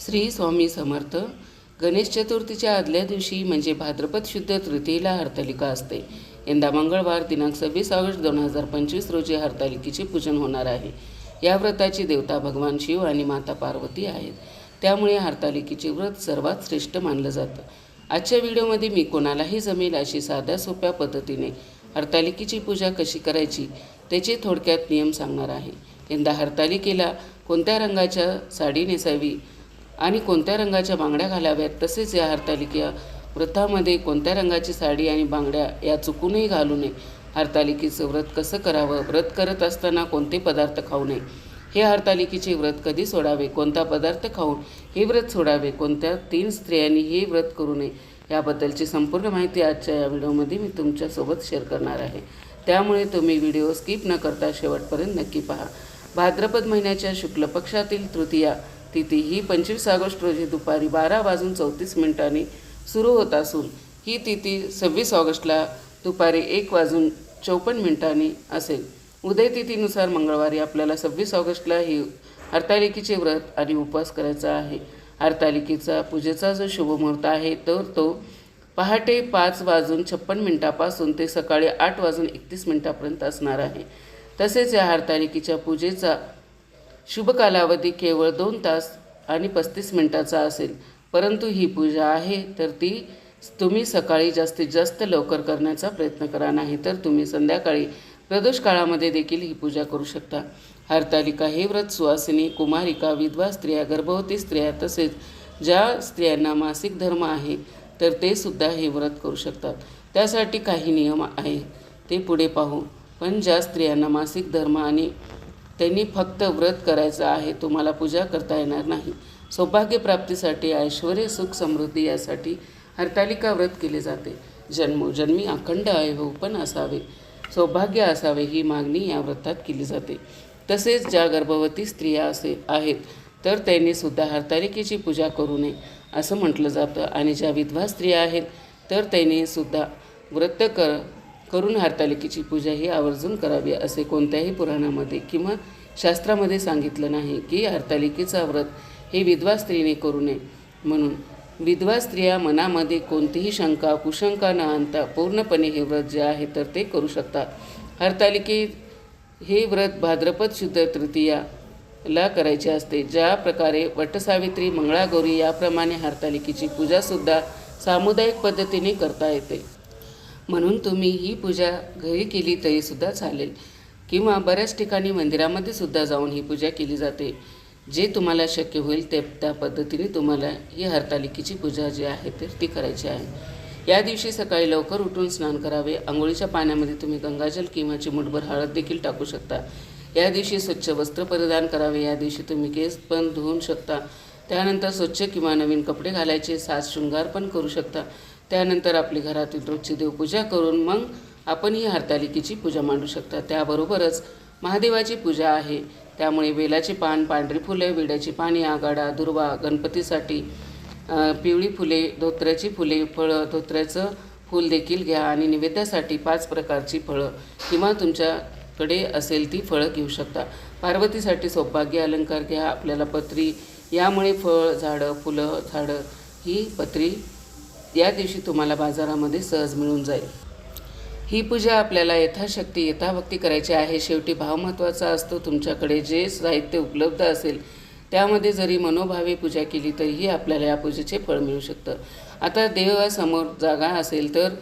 श्री स्वामी समर्थ. गणेश चतुर्थीच्या आदल्या दिवशी म्हणजे भाद्रपद शुद्ध तृतीयेला हरतालिका असते. यंदा मंगळवार दिनांक सव्वीस ऑगस्ट दोन हजार पंचवीस रोजी हरतालिकेचे पूजन होणार आहे. या व्रताची देवता भगवान शिव आणि माता पार्वती आहेत. त्यामुळे हरतालिकेचे व्रत सर्वात श्रेष्ठ मानलं जातं. आजच्या व्हिडिओमध्ये मी कोणालाही जमेल अशी साध्या सोप्या पद्धतीने हरतालिकेची पूजा कशी करायची त्याचे थोडक्यात नियम सांगणार आहे. यंदा हरतालिकेला कोणत्या रंगाच्या साडी नेसावी आणि कोणत्या रंगाच्या बांगड्या घालाव्यात तसेच या हरतालिका व्रतामध्ये कोणत्या रंगाची साडी आणि बांगड्या या चुकूनही घालू नये. हरतालिकेचं व्रत कसं करावं? व्रत करत असताना कोणते पदार्थ खाऊ नये? हे हरतालिकेचे व्रत कधी सोडावे? कोणता पदार्थ खाऊन हे व्रत सोडावे? कोणत्या तीन स्त्रियांनी हे व्रत करू नये? याबद्दलची संपूर्ण माहिती आजच्या या व्हिडिओमध्ये मी तुमच्यासोबत शेअर करणार आहे. त्यामुळे तुम्ही व्हिडिओ स्किप न करता शेवटपर्यंत नक्की पहा. भाद्रपद महिन्याच्या शुक्ल पक्षातील तृतीया तिथी ही पंचवीस ऑगस्ट रोजी दुपारी बारा वाजून चौतीस मिनिटांनी सुरू होत असून ही तिथी सव्वीस ऑगस्टला दुपारी एक वाजून चौपन्न मिनिटांनी असेल. उदय तिथीनुसार मंगळवारी आपल्याला सव्वीस ऑगस्टला ही हरतालिकेचे व्रत आणि उपवास करायचा आहे. हरतालिकेचा पूजेचा जो शुभमुहूर्त आहे तर तो पहाटे पाच वाजून छप्पन मिनिटापासून ते सकाळी आठ वाजून एकतीस मिनिटापर्यंत असणार आहे. तसेच या हरतालिकेच्या पूजेचा शुभ कालावधी केवळ दोन तास आणि पस्तीस मिनिटाचा असेल. परंतु ही पूजा आहे तर ती तुम्ही सकाळी जास्तीत जास्त लवकर करण्याचा प्रयत्न करा नाही तर तुम्ही संध्याकाळी प्रदोष काळामध्ये देखील ही पूजा करू शकता. हरतालिका हे व्रत सुवासिनी कुमारिका विधवा स्त्रिया गर्भवती स्त्रिया तसेच ज्या स्त्रियांना मासिक धर्म आहे तर ते सुद्धा हे व्रत करू शकतात. त्यासाठी काही नियम आहे. ते पुढे पाहू. पण ज्या स्त्रियांना मासिक धर्म आणि त्यांनी फक्त व्रत करायचं आहे तुम्हाला पूजा करता येणार नाही. सौभाग्यप्राप्तीसाठी ऐश्वर सुख समृद्धी यासाठी हरतालिका व्रत केले जाते. जन्मोजन्मी अखंड आयुः पण असावे. सौभाग्य असावे ही मागणी या व्रतात केली जाते. तसेच ज्या गर्भवती स्त्रिया असे आहेत तर त्यांनी सुद्धा हरतालिकेची पूजा करू नये असं म्हटलं जातं. आणि ज्या विधवा स्त्रिया आहेत तर त्यांनी सुद्धा व्रत कर करून हरतालिकेची पूजा ही आवर्जून करावी असे कोणत्याही पुराणामध्ये किंवा शास्त्रामध्ये सांगितलं नाही की हरतालिकेचा व्रत हे विधवा स्त्रीने करू नये. म्हणून विधवा स्त्रिया मनामध्ये कोणतीही शंका कुशंका न आणता पूर्णपणे हे व्रत जे आहे तर ते करू शकतात. हरतालिके हे व्रत भाद्रपद शुद्ध तृतीयाला करायचे असते. ज्या प्रकारे वटसावित्री मंगळागौरी याप्रमाणे हरतालिकेची पूजासुद्धा सामुदायिक पद्धतीने करता येते. म्हणून तुम्ही ही पूजा घरी केली तरीसुद्धा चालेल. किंवा बऱ्याच ठिकाणी मंदिरामध्ये सुद्धा जाऊन ही पूजा केली जाते. जे तुम्हाला शक्य होईल ते त्या पद्धतीने तुम्हाला ही हरतालिकेची पूजा जी आहे तर ती करायची आहे. या दिवशी सकाळी लवकर उठून स्नान करावे. आंघोळीच्या पाण्यामध्ये तुम्ही गंगाजल किंवा चिमूटभर हळद देखील टाकू शकता. या दिवशी स्वच्छ वस्त्र परिधान करावे. या दिवशी तुम्ही केस पण धुवून शकता. त्यानंतर स्वच्छ किंवा नवीन कपडे घालायचे. साज शृंगार पण करू शकता. त्यानंतर आपली घरातील रोजची देवपूजा करून मग आपण ही हरतालिकेची पूजा मांडू शकता. त्याबरोबरच महादेवाची पूजा आहे. त्यामुळे वेलाची पान पांढरी फुले विड्याची पाने आगाडा दुर्वा गणपतीसाठी पिवळी फुले धोत्र्याची फुले फळं धोत्र्याचं फूल देखील घ्या आणि निवेद्यासाठी पाच प्रकारची फळं किंवा तुमच्याकडे असेल ती फळं घेऊ शकता. पार्वतीसाठी सौभाग्य अलंकार घ्या आपल्याला पत्री यामुळे फळ झाडं फुलं झाडं ही पत्री या दिवशी तुम्हाला बाजारामध्ये सहज मिळून जाईल. ही पूजा आपल्याला यथाशक्ती यथाभक्ती करायची आहे. शेवटी भाव महत्त्वाचा असतो. तुमच्याकडे जे साहित्य उपलब्ध असेल त्यामध्ये जरी मनोभावे पूजा केली तरीही आपल्याला या पूजेचे फळ मिळू शकतं. आता देवासमोर जागा असेल तर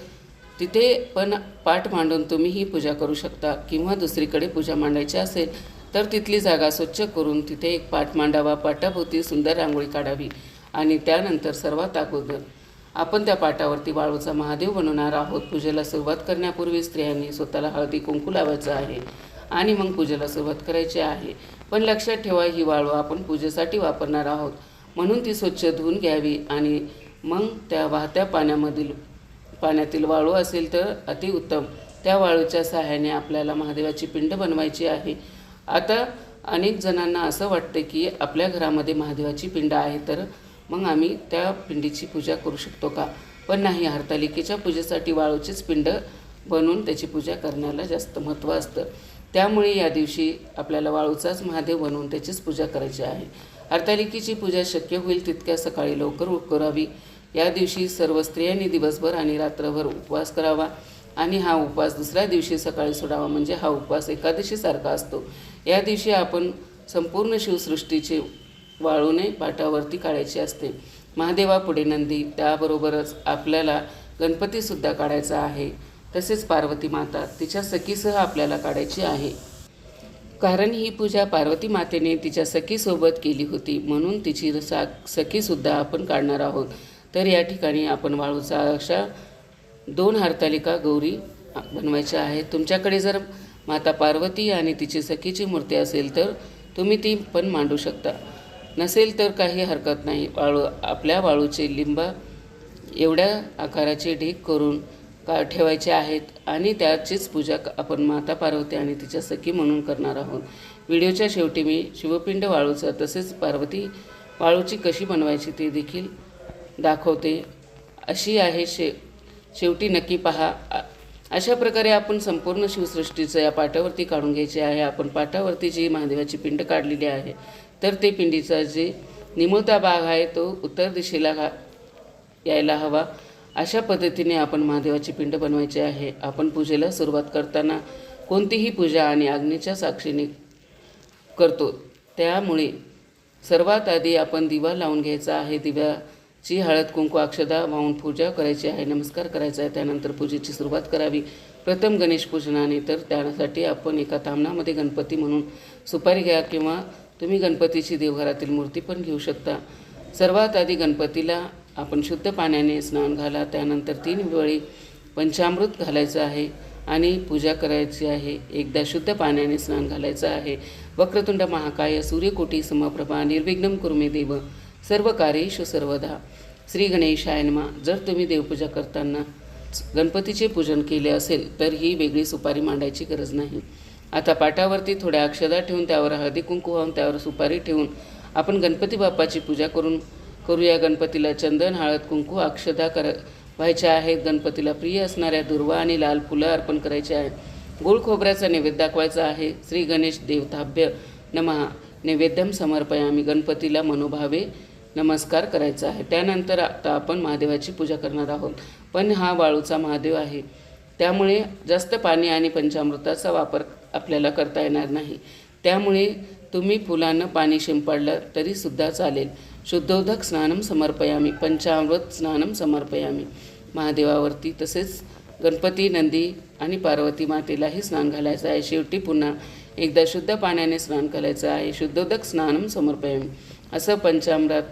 तिथे पण पाठ मांडून तुम्ही ही पूजा करू शकता. किंवा दुसरीकडे पूजा मांडायची असेल तर तिथली जागा स्वच्छ करून तिथे एक पाठ मांडावा. पाटाभोवती सुंदर रांगोळी काढावी. आणि त्यानंतर सर्वात अगोदर आपण त्या पाटावरती वाळूचा महादेव बनवणार आहोत. पूजेला सुरुवात करण्यापूर्वी स्त्रियांनी स्वतःला हळदी कुंकू लावायचं आहे आणि मग पूजेला सुरुवात करायची आहे. पण लक्षात ठेवा ही वाळू आपण पूजेसाठी वापरणार आहोत. म्हणून ती स्वच्छ धुवून घ्यावी आणि मग त्या वाहत्या पाण्यामधील पाण्यातील वाळू असेल तर अतिउत्तम त्या वाळूच्या सहाय्याने आपल्याला महादेवाची पिंड बनवायची आहे. आता अनेक जणांना असं वाटतं की आपल्या घरामध्ये महादेवाची पिंड आहे तर मग आम्ही त्या पिंडीची पूजा करू शकतो का? पण नाही हरतालिकेच्या पूजेसाठी वाळूचीच पिंड बनवून त्याची पूजा करण्याला जास्त महत्त्व असतं. त्यामुळे या दिवशी आपल्याला वाळूचाच महादेव बनवून त्याचीच पूजा करायची आहे. हरतालिकेची पूजा शक्य होईल तितक्या सकाळी लवकर करावी. या दिवशी सर्व स्त्रियांनी दिवसभर आणि रात्रभर उपवास करावा. आणि हा उपवास दुसऱ्या दिवशी सकाळी सोडावा म्हणजे हा उपवास एकादशीसारखा असतो. या दिवशी आपण संपूर्ण शिवसृष्टीचे वाळूने पाटावरती काढायची असते. महादेवापुढे नंदी त्याबरोबरच आपल्याला गणपतीसुद्धा काढायचा आहे. तसेच पार्वती माता तिच्या सखीसह आपल्याला काढायची आहे. कारण ही पूजा पार्वती मातेने तिच्या सखीसोबत केली होती म्हणून तिची सा सखीसुद्धा आपण काढणार आहोत. तर या ठिकाणी आपण वाळूचा अशा दोन हरतालिका गौरी बनवायच्या आहेत. तुमच्याकडे जर माता पार्वती आणि तिची सखीची मूर्ती असेल तर तुम्ही ती पण मांडू शकता. नसेल तर काही हरकत नाही. वाळू आपल्या वाळूचे लिंबा एवढ्या आकाराचे ढीग करून का ठेवायचे आहेत आणि त्याचीच पूजा आपण माता पार्वती आणि तिच्या सखी म्हणून करणार आहोत. व्हिडिओच्या शेवटी मी शिवपिंड वाळूचं तसेच पार्वती वाळूची कशी बनवायची ते देखील दाखवते. अशी आहे शे शेवटी नक्की पहा. अशा प्रकारे आपण संपूर्ण शिवसृष्टीचं या पाटावरती काढून घ्यायचे आहे. आपण पाटावरती जी महादेवाची पिंड काढलेली आहे तर ते पिंडीचा जे निमुळता भाग आहे तो उत्तर दिशेला घा यायला हवा. अशा पद्धतीने आपण महादेवाची पिंड बनवायची आहे. आपण पूजेला सुरुवात करताना कोणतीही पूजा आणि अग्नीच्या साक्षीने करतो. त्यामुळे सर्वात आधी आपण दिवा लावून घ्यायचा आहे. दिव्याची हळद कुंकू अक्षदा वाहून पूजा करायची आहे. नमस्कार करायचा आहे. त्यानंतर पूजेची सुरुवात करावी. प्रथम गणेश पूजनाने. तर त्यासाठी आपण एका तामणामध्ये गणपती म्हणून सुपारी घ्या किंवा तुम्ही गणपतीची देवघरातील मूर्ती पण घेऊ शकता. सर्वात आधी गणपतीला आपण शुद्ध पाण्याने स्नान घाला त्यानंतर तीन वेळी पंचामृत घालायचं आहे आणि पूजा करायची आहे. एकदा शुद्ध पाण्याने स्नान घालायचं आहे. वक्रतुंड महाकाय सूर्यकोटी समप्रभा निर्विघ्नम कुर्मे देव. सर्व कार्येषु सर्वदा. श्री गणेशाय नमः. जर तुम्ही देवपूजा करताना गणपतीचे पूजन केले असेल तर ही वेगळी सुपारी मांडायची गरज नाही. आता पाटावरती थोड्या अक्षदा ठेवून त्यावर हळदी कुंकू वाहून त्यावर सुपारी ठेवून आपण गणपती बाप्पाची पूजा करून करूया. गणपतीला चंदन हळद कुंकू अक्षदा कर व्हायच्या आहेत. गणपतीला प्रिय असणाऱ्या दुर्वा आणि लाल फुलं अर्पण करायचे आहेत. गुळ खोबऱ्याचा नैवेद्य दाखवायचा आहे. श्री गणेश देवताभ्य नमहा नैवेद्यम समर्पयामी. गणपतीला मनोभावे नमस्कार करायचा आहे. त्यानंतर आता आपण महादेवाची पूजा करणार आहोत. पण हा वाळूचा महादेव आहे. त्यामुळे जास्त पाणी आणि पंचामृताचा वापर आपल्याला करता येणार नाही. त्यामुळे तुम्ही फुलांना पाणी शिंपडलं तरीसुद्धा चालेल. शुद्धोदक स्नानम समर्पयामी पंचामृत स्नानम समर्पयामी. महादेवावरती तसेच गणपती नंदी आणि पार्वती मातेलाही स्नान घालायचं आहे. शेवटी पुन्हा एकदा शुद्ध पाण्याने स्नान घालायचं आहे. शुद्धोदक स्नानम समर्पयामी. असं पंचामृत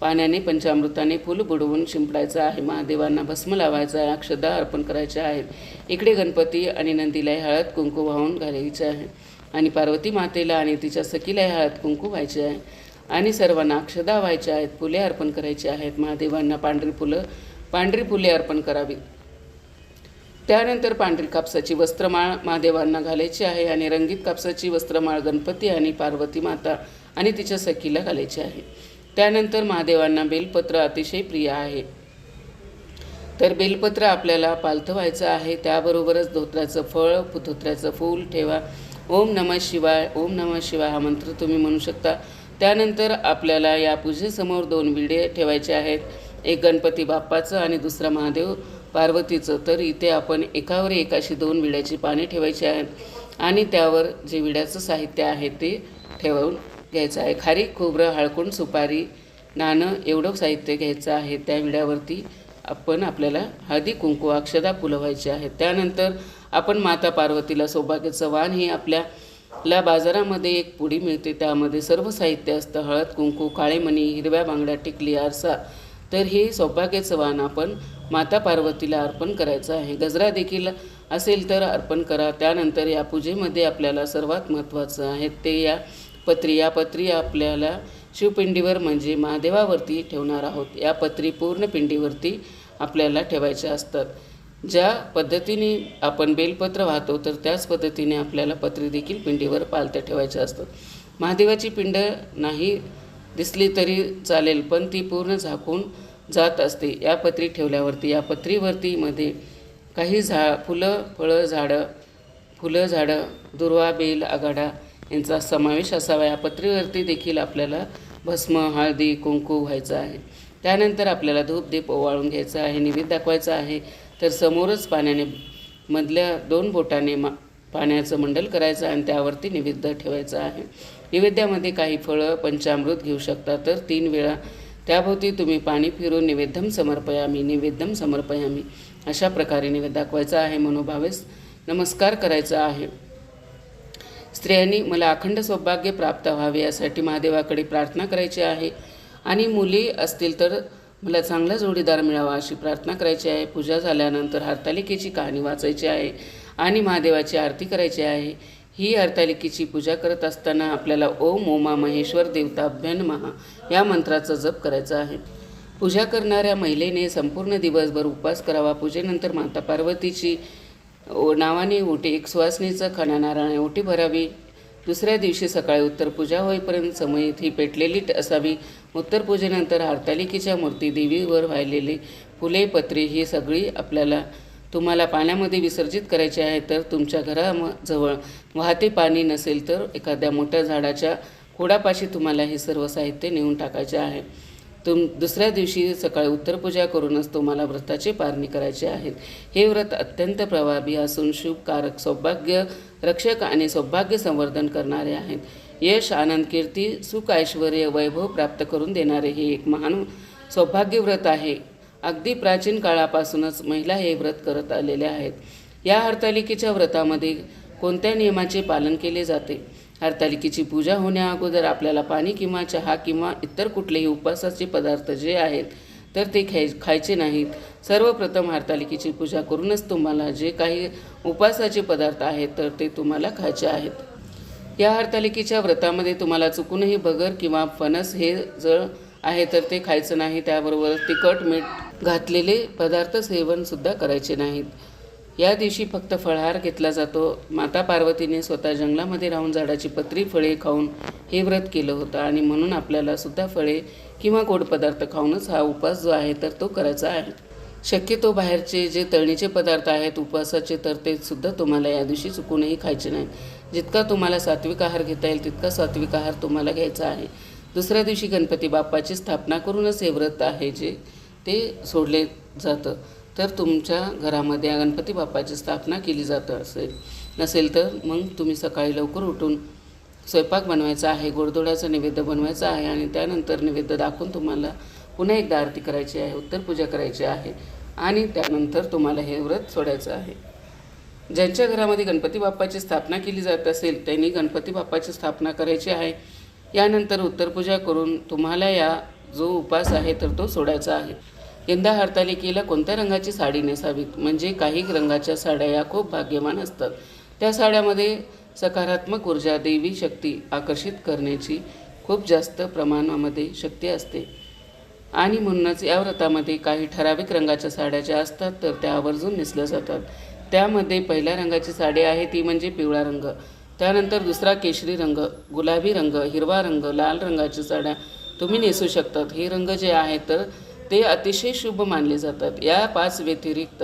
पाण्याने पंचामृताने फुल बुडवून शिंपडायचं आहे. महादेवांना भस्म लावायचं आहे अक्षदा अर्पण करायच्या आहेत. इकडे गणपती आणि नंदीला हळद कुंकू वाहून घालायचे आहे. आणि पार्वती मातेला आणि तिच्या सखीला हळद कुंकू व्हायचे आहे. आणि सर्वांना अक्षदा व्हायच्या आहेत फुले अर्पण करायची आहेत. महादेवांना पांढरी फुलं पांढरी फुले अर्पण करावी. त्यानंतर पांढरी कापसाची वस्त्रमाळ महादेवांना घालायची आहे आणि रंगीत कापसाची वस्त्रमाळ गणपती आणि पार्वती माता आणि तिच्या सखीला घालायची आहे. त्यानंतर महादेवांना बेलपत्र अतिशय प्रिय आहे. तर बेलपत्र आपल्याला पालथवायचं व्हायचं आहे. त्याबरोबरच धोत्राचं फळ धोत्र्याचं फूल ठेवा. ओम नमः शिवाय ओम नमः शिवाय हा मंत्र तुम्ही म्हणू शकता. त्यानंतर आपल्याला या पूजेसमोर दोन विडे ठेवायचे आहेत. एक गणपती बाप्पाचं आणि दुसरा महादेव पार्वतीचं. तर इथे आपण एकावर एक अशी दोन विड्याची पाने ठेवायची आहेत. आणि त्यावर जे विड्याचं साहित्य आहे ते ठेवून घ्यायचं आहे. खारी खोबरं हळकुंड सुपारी नाणं एवढं साहित्य घ्यायचं आहे. त्या विड्यावरती आपण आपल्याला हळदी कुंकू अक्षदा फुलवायची आहेत. त्यानंतर आपण माता पार्वतीला सौभाग्याचं वाण हे आपल्याला बाजारामध्ये एक पुडी मिळते. त्यामध्ये सर्व साहित्य असतं. हळद कुंकू काळेमणी हिरव्या बांगड्या टिकली आरसा. तर हे सौभाग्याचं वाण आपण माता पार्वतीला अर्पण करायचं आहे. गजरा देखील असेल तर अर्पण करा. त्यानंतर या पूजेमध्ये आपल्याला सर्वात महत्त्वाचं आहे ते या पत्री या पत्री आपल्याला शिवपिंडीवर म्हणजे महादेवावरती ठेवणार आहोत. या पत्री पूर्ण पिंडीवरती आपल्याला ठेवायच्या असतात. ज्या पद्धतीने आपण बेलपत्र वाहतो तर त्याच पद्धतीने आपल्याला पत्री देखील पिंडीवर पालत्या ठेवायच्या असतात. महादेवाची पिंड नाही दिसली तरी चालेल पण ती पूर्ण झाकून जात असते. या पत्री ठेवल्यावरती या पत्रीवरती मध्ये काही झा फुलं फळं झाडं फुलं झाडं दुर्वा बेल आघाडा यांचा समावेश असावा. या पत्रीवरती देखील आपल्याला भस्म हळदी कुंकू व्हायचं आहे. त्यानंतर आपल्याला धूप दीप ओवाळून घ्यायचं आहे निवेद दाखवायचा आहे. तर समोरच पाण्याने मधल्या दोन बोटाने मा पाण्याचं मंडल करायचं आणि त्यावरती निवेद्य ठेवायचं आहे. निवेद्यामध्ये काही फळं पंचामृत घेऊ शकता. तर तीन वेळा त्याभोवती तुम्ही पाणी फिरून निवेद्यम समर्पयामी निवेद्यम समर्पयामी. अशा प्रकारे निवेद दाखवायचा आहे. मनोभावेस नमस्कार करायचा आहे. स्त्रियांनी मला अखंड सौभाग्य प्राप्त व्हावे यासाठी महादेवाकडे प्रार्थना करायची आहे. आणि मुली असतील तर मला चांगला जोडीदार मिळावा अशी प्रार्थना करायची आहे. पूजा झाल्यानंतर हरतालिकेची कहाणी वाचायची आहे आणि महादेवाची आरती करायची आहे. ही हरतालिकेची पूजा करत असताना आपल्याला ओम ओमा महेश्वर देवताभ्यन महा या मंत्राचा जप करायचा आहे. पूजा करणाऱ्या महिलेने संपूर्ण दिवसभर उपवास करावा. पूजेनंतर माता पार्वतीची ओ- नावाने ओटी एक सुवासनीचं खणा नारळाने ओटी भरावी. दुसऱ्या दिवशी सकाळी उत्तर पूजा होईपर्यंत समयीत ही पेटलेली असावी. उत्तर पूजेनंतर हरतालिकेच्या मूर्ती देवीवर वाहिलेली फुले पत्रे ही सगळी आपल्याला तुम्हाला पाण्यामध्ये विसर्जित करायची आहे तर तुमच्या घराजवळ वाहते पाणी नसेल तर एखाद्या मोठ्या झाडाच्या खोडापाशी तुम्हाला हे सर्व साहित्य नेऊन टाकायचे आहे. तुम दुसऱ्या दिवशी सकाळी उत्तरपूजा करूनच तुम्हाला व्रताची पारणी करायची आहे. हे व्रत अत्यंत प्रभावी असून शुभकारक सौभाग्य रक्षक आणि सौभाग्य संवर्धन करणारे आहेत यश आनंद कीर्ती सुख ऐश्वर वैभव प्राप्त करून देणारे हे एक महान सौभाग्य व्रत आहे. अगदी प्राचीन काळापासूनच महिला हे व्रत करत आलेल्या आहेत. या हरतालिकेच्या व्रतामध्ये कोणत्या नियमाचे पालन केले जाते? हरतालिकेची पूजा होण्या अगोदर आपल्याला पाणी किंवा चहा किंवा इतर कुठलेही उपवासाचे पदार्थ जे आहेत तर ते खाय खायचे नाहीत. सर्वप्रथम हरतालिकेची पूजा करूनच तुम्हाला जे काही उपवासाचे पदार्थ आहेत तर ते तुम्हाला खायचे आहेत. या हरतालिकेच्या व्रतामध्ये तुम्हाला चुकूनही बगर किंवा फणस हे जळ आहे तर ते खायचं नाही. त्याबरोबर तिखट मीठ घातलेले पदार्थ सेवनसुद्धा करायचे नाहीत. या दिवशी फक्त फळाहार घेतला जातो. माता पार्वतीने स्वतः जंगलामध्ये राहून झाडाची पत्री फळे खाऊन हे व्रत केलं होतं आणि म्हणून आपल्याला सुद्धा फळे किंवा गोड पदार्थ खाऊनच हा उपवास जो आहे तर तो करायचा आहे. शक्यतो बाहेरचे जे तळणीचे पदार्थ आहेत उपवासाचे तर ते सुद्धा तुम्हाला या दिवशी चुकूनही खायचे नाही. जितका तुम्हाला सात्विक आहार घेता येईल तितका सात्विक आहार तुम्हाला घ्यायचा आहे. दुसऱ्या दिवशी गणपती बाप्पाची स्थापना करूनच हे व्रत आहे जे ते सोडले जातं. तर तुमच्या घरामध्ये गणपती बाप्पाची स्थापना केली जात असेल नसेल तर मग तुम्ही सकाळी लवकर उठून स्वयंपाक बनवायचा आहे गोडधोडाचा नैवेद्य बनवायचा आहे आणि त्यानंतर नैवेद्य दाखवून तुम्हाला पुन्हा एकदा आरती करायची आहे उत्तर पूजा करायची आहे आणि त्यानंतर तुम्हाला हे व्रत सोडायचं आहे. ज्यांच्या घरामध्ये गणपती बाप्पाची स्थापना केली जात असेल त्यांनी गणपती बाप्पाची स्थापना करायची आहे. यानंतर उत्तरपूजा करून तुम्हाला या जो उपास आहे तर तो सोडायचा आहे. यंदा हरतालिकेला कोणत्या रंगाची साडी नेसावीत? म्हणजे काही रंगाच्या साड्या या खूप भाग्यवान असतात. त्या साड्यामध्ये सकारात्मक ऊर्जा देवी शक्ती आकर्षित करण्याची खूप जास्त प्रमाणामध्ये शक्ती असते. आणि म्हणूनच या व्रतामध्ये काही ठराविक रंगाच्या साड्या ज्या असतात तर त्या आवर्जून नेसल्या जातात. त्यामध्ये पहिल्या रंगाची साडी आहे ती म्हणजे पिवळा रंग. त्यानंतर दुसरा केशरी रंग गुलाबी रंग हिरवा रंग लाल रंगाच्या साड्या तुम्ही नेसू शकतात. हे रंग जे आहेत तर ते अतिशय शुभ मानले जातात. या पाच व्यतिरिक्त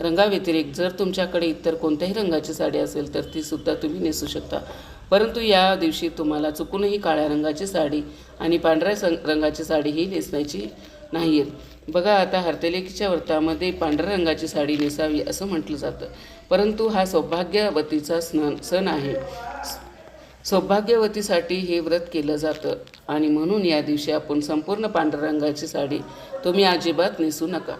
रंगाव्यतिरिक्त जर तुमच्याकडे इतर कोणत्याही रंगाची साडी असेल तर ती सुद्धा तुम्ही नेसू शकता. परंतु या दिवशी तुम्हाला चुकूनही काळ्या रंगाची साडी आणि पांढऱ्या सं रंगाची साडी ही नेसण्याची नाही आहेत बघा आता हरतेलेकीच्या व्रतामध्ये पांढऱ्या रंगाची साडी नेसावी असं म्हटलं जातं. परंतु हा सौभाग्यवतीचा स्न सण आहे. सौभाग्यवतीसाठी हे व्रत केलं जातं. आणि म्हणून या दिवशी आपण संपूर्ण पांढऱ्या रंगाची साडी तुम्ही अजिबात नेसू नका.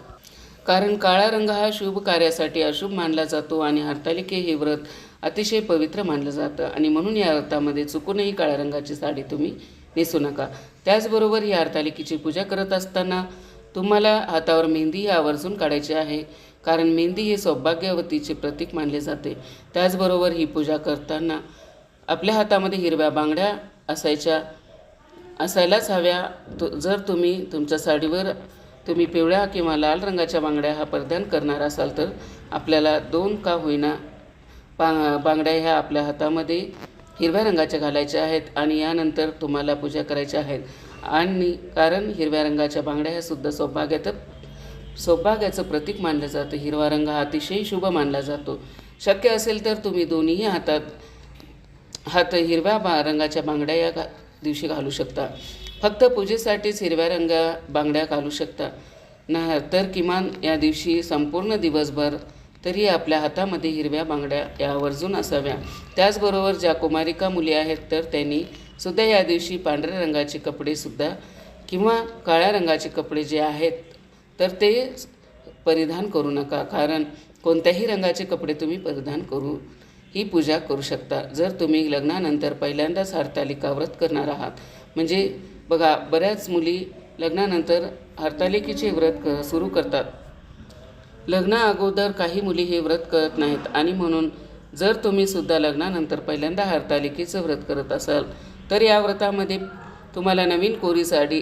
कारण काळा रंग हा शुभ कार्यासाठी अशुभ मानला जातो आणि हरतालिके हे व्रत अतिशय पवित्र मानलं जातं. आणि म्हणून या व्रतामध्ये चुकूनही काळ्या रंगाची साडी तुम्ही नेसू नका. त्याचबरोबर या हरतालिकेची पूजा करत असताना तुम्हाला हातावर मेहंदी ही आवर्जून काढायची आहे. कारण मेहंदी हे सौभाग्यवतीचे प्रतीक मानले जाते. त्याचबरोबर ही पूजा करताना आपल्या हातामध्ये हिरव्या बांगड्या असायच्या असायलाच हव्या. तो जर तुम्ही तुमच्या साडीवर तुम्ही पिवळ्या किंवा लाल रंगाच्या बांगड्या हा परिधान करणार असाल तर आपल्याला दोन का होईना बा बांगड्या ह्या आपल्या हातामध्ये हिरव्या रंगाच्या घालायच्या आहेत आणि यानंतर तुम्हाला पूजा करायच्या आहेत आणि कारण हिरव्या रंगाच्या बांगड्या ह्या सुद्धा सौभाग्यात सौभाग्याचं प्रतीक मानलं जातं. हिरवा रंग हा अतिशय शुभ मानला जातो. शक्य असेल तर तुम्ही दोन्हीही हातात हात हिरव्या बा रंगाच्या बांगड्या या घा दिवशी घालू शकता. फक्त पूजेसाठीच हिरव्या रंगा बांगड्या घालू शकता. ना तर किमान या दिवशी संपूर्ण दिवसभर तरी आपल्या हातामध्ये हिरव्या बांगड्या या आवर्जून असाव्या. त्याचबरोबर ज्या कुमारिका मुली आहेत तर त्यांनी सुद्धा या दिवशी पांढऱ्या रंगाचे कपडेसुद्धा किंवा काळ्या रंगाचे कपडे जे आहेत तर ते परिधान करू नका. कारण कोणत्याही रंगाचे कपडे तुम्ही परिधान करू ही पूजा करू शकता. जर तुम्ही लग्नानंतर पहिल्यांदाच हरतालिका व्रत करणार आहात म्हणजे बघा बऱ्याच मुली लग्नानंतर हरतालिकेचे व्रत क सुरू करतात. लग्ना अगोदर काही मुली हे व्रत करत नाहीत आणि म्हणून जर तुम्ही सुद्धा लग्नानंतर पहिल्यांदा हरतालिकेचं व्रत करत असाल तर या व्रतामध्ये तुम्हाला नवीन कोरी साडी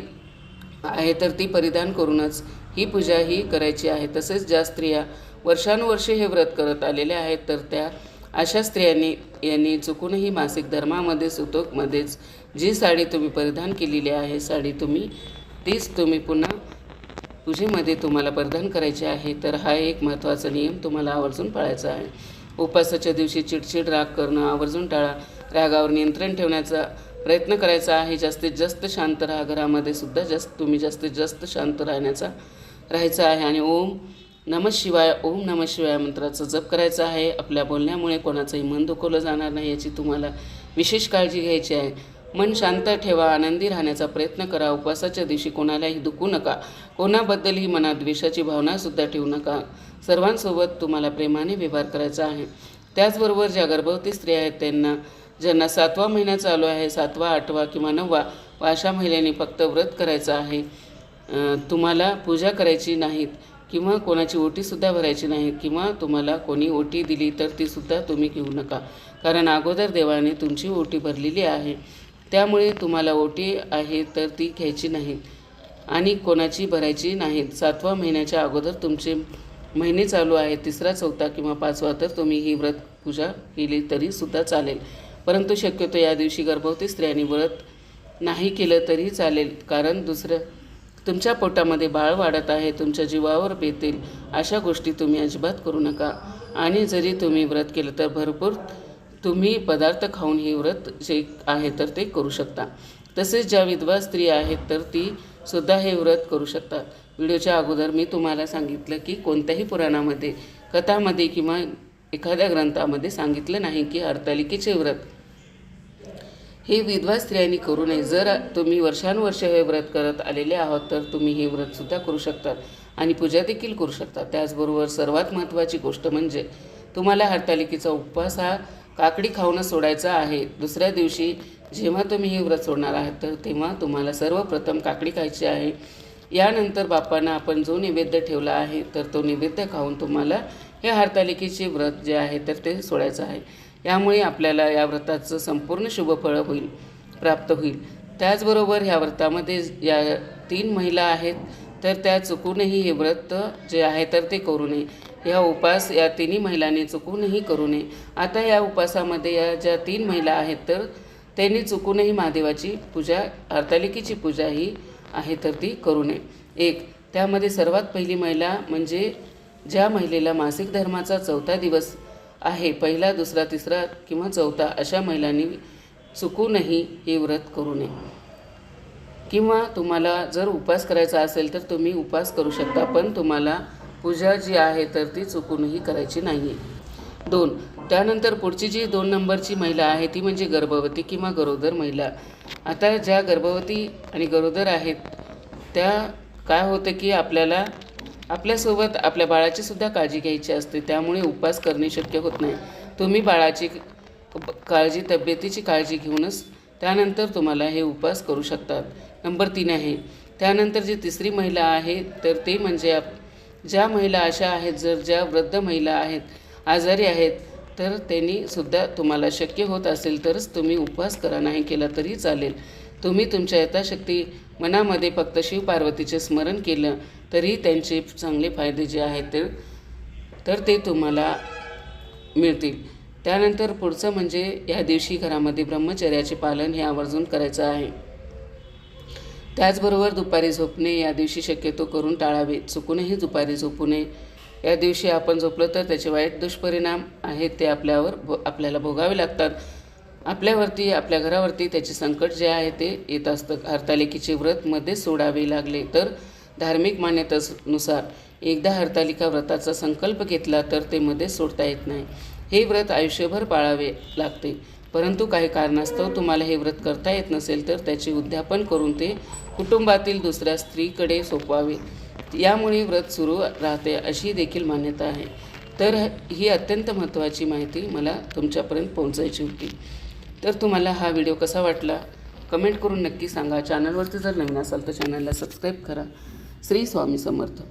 आहे तर ती परिधान करूनच ही पूजा ही करायची आहे. तसेच ज्या स्त्रिया वर्षानुवर्षे हे व्रत करत आलेल्या आहेत तर त्या अशा स्त्रियांनी यांनी चुकूनही मासिक धर्मामध्ये सुतोकमध्येच जी साडी तुम्ही परिधान केलेली आहे साडी तुम्ही तीच तुम्ही पुन्हा पूजेमध्ये तुम्हाला परिधान करायचे आहे तर हा एक महत्त्वाचा नियम तुम्हाला आवर्जून पाळायचा आहे. उपासाच्या दिवशी चिडचिड राग करणं आवर्जून टाळा. रागावर नियंत्रण ठेवण्याचा प्रयत्न करायचा आहे. जास्तीत जास्त शांत राहा. घरामध्ये सुद्धा जास्त तुम्ही जास्तीत जास्त शांत राहण्याचा राहायचं आहे. आणि ओम नम शिवाय ओम नम शिवाय मंत्राचं जप करायचं आहे. आपल्या बोलण्यामुळे कोणाचंही मन दुखवलं जाणार नाही याची तुम्हाला विशेष काळजी घ्यायची आहे. मन शांत ठेवा आनंदी राहण्याचा प्रयत्न करा उपवासाच्या दिवशी कोणालाही दुखू नका. कोणाबद्दलही मनात द्वेषाची भावनासुद्धा ठेवू नका. सर्वांसोबत तुम्हाला प्रेमाने व्यवहार करायचा आहे. त्याचबरोबर ज्या गर्भवती स्त्रिया आहेत त्यांना ज्यांना सातवा महिना चालू आहे सातवा आठवा किंवा नववा व अशा महिलांनी फक्त व्रत करायचं आहे. तुम्हाला पूजा करायची नाहीत. किंवा कोणाची ओटीसुद्धा भरायची नाही किंवा तुम्हाला कोणी ओटी दिली तर तीसुद्धा तुम्ही घेऊ नका. कारण अगोदर देवाने तुमची ओटी भरलेली आहे. त्यामुळे तुम्हाला ओटी आहे तर ती घ्यायची नाहीत आणि कोणाची भरायची नाहीत सातवा महिन्याच्या अगोदर तुमचे महिने चालू आहे तिसरा चौथा किंवा पाचवा तर तुम्ही ही व्रत पूजा केली तरीसुद्धा चालेल. परंतु शक्यतो या दिवशी गर्भवती स्त्रियांनी व्रत नाही केलं तरी चालेल. कारण दुसरं तुमच्या पोटामध्ये बाळ वाढत आहे तुमच्या जीवावर बेतील अशा गोष्टी तुम्ही अजिबात करू नका. आणि जरी तुम्ही व्रत केलं तर भरपूर तुम्ही पदार्थ खाऊन हे व्रत जे आहे तर ते करू शकता. तसेच ज्या विधवा स्त्री आहेत तर ती सुद्धा हे व्रत करू शकतात. व्हिडिओच्या अगोदर मी तुम्हाला सांगितलं की कोणत्याही पुराणामध्ये कथामध्ये किंवा एखाद्या ग्रंथामध्ये सांगितलं नाही की हरतालिकेचे व्रत हे विधवा स्त्रियांनी करू नये. जर तुम्ही वर्षानुवर्ष हे व्रत करत आलेले आहोत तर तुम्ही हे व्रतसुद्धा करू शकता आणि पूजा देखील करू शकता. त्याचबरोबर सर्वात महत्त्वाची गोष्ट म्हणजे तुम्हाला हरतालिकेचा उपवास हा काकडी खाऊन सोडायचा आहे. दुसऱ्या दिवशी जेव्हा तुम्ही हे व्रत सोडणार आहात तर तेव्हा तुम्हाला सर्वप्रथम काकडी खायची आहे. यानंतर बापांना आपण जो नैवेद्य ठेवला आहे तर तो नैवेद्य खाऊन तुम्हाला हे हरतालिकेचे व्रत जे आहे तर ते सोडायचं आहे. यामुळे आपल्याला या व्रताचं संपूर्ण शुभफळ होईल प्राप्त होईल. त्याचबरोबर ह्या व्रतामध्ये या तीन महिला आहेत तर त्या चुकूनही हे व्रत जे आहे तर ते करू नये. ह्या उपास या तिन्ही महिलांनी चुकूनही करू नये. आता या उपासामध्ये या ज्या तीन महिला आहेत तर त्यांनी चुकूनही महादेवाची पूजा हरतालिकेची पूजा ही आहे तर ती करू नये. एक त्यामध्ये सर्वात पहिली महिला म्हणजे ज्या महिलेला मासिक धर्माचा चौथा दिवस आहे. पहिला दुसरा तिसरा किंवा चौथा अशा महिलांनी चुकूनही हे व्रत करू नये. किंवा तुम्हाला जर उपास करायचा असेल तर तुम्ही उपास करू शकता पण तुम्हाला पूजा जी आहे तर ती चुकूनही करायची नाही आहे दोन त्यानंतर पुढची जी दोन नंबरची महिला आहे ती म्हणजे गर्भवती किंवा गरोदर महिला. आता ज्या गर्भवती आणि गरोदर आहेत त्या काय होतं की आपल्याला आपल्यासोबत आपल्या बाळाची सुद्धा काळजी घ्यायची असते त्यामुळे उपवास करणे शक्य होत नाही. तुम्ही बाळाची काळजी तब्येतीची काळजी घेऊनच त्यानंतर तुम्हाला हे उपवास करू शकतात. नंबर तीन आहे त्यानंतर जी तिसरी महिला आहे तर ते म्हणजे आप ज्या महिला अशा आहेत जर ज्या वृद्ध महिला आहेत आजारी आहेत तर त्यांनी सुद्धा तुम्हाला शक्य होत असेल तरच तुम्ही उपवास करा नाही केला तरी चालेल. तुम्ही तुमच्या यथाशक्ती मनामध्ये फक्त शिवपार्वतीचे स्मरण केलं तरी त्यांचे चांगले फायदे जे आहेत ते तर ते तुम्हाला मिळतील. त्यानंतर पुढचं म्हणजे या दिवशी घरामध्ये ब्रह्मचर्याचे पालन हे आवर्जून करायचं आहे. त्याचबरोबर दुपारी झोपणे या दिवशी शक्यतो करून टाळावे. चुकूनही दुपारी झोपू नये. या दिवशी आपण झोपलो तर त्याचे वाईट दुष्परिणाम आहेत ते आपल्यावर भो आपल्याला भोगावे लागतात. आपल्यावरती आपल्या घरावरती त्याचे संकट जे आहे ते येत असतं. हरतालिकेचे व्रतमध्ये सोडावे लागले तर धार्मिक मान्यतेनुसार एकदा हरतालिका व्रताचा संकल्प घेतला तर ते मध्ये सोडता येत नाही. हे व्रत आयुष्यभर पाळावे लागते. परंतु काही कारणास्तव तुम्हाला हे व्रत करता येत नसेल तर त्याचे उद्यापन करून ते कुटुंबातील दुसऱ्या स्त्रीकडे सोपवावे. यामुळे व्रत सुरू राहते अशी देखील मान्यता आहे. तर ही अत्यंत महत्त्वाची माहिती मला तुमच्यापर्यंत पोहोचायची होती. तर तुम्हाला हा व्हिडिओ कसा वाटला? कमेंट करून नक्की सांगा. चॅनलवरती जर नवीन असाल तर चॅनलला सबस्क्राईब करा. श्री स्वामी समर्थ.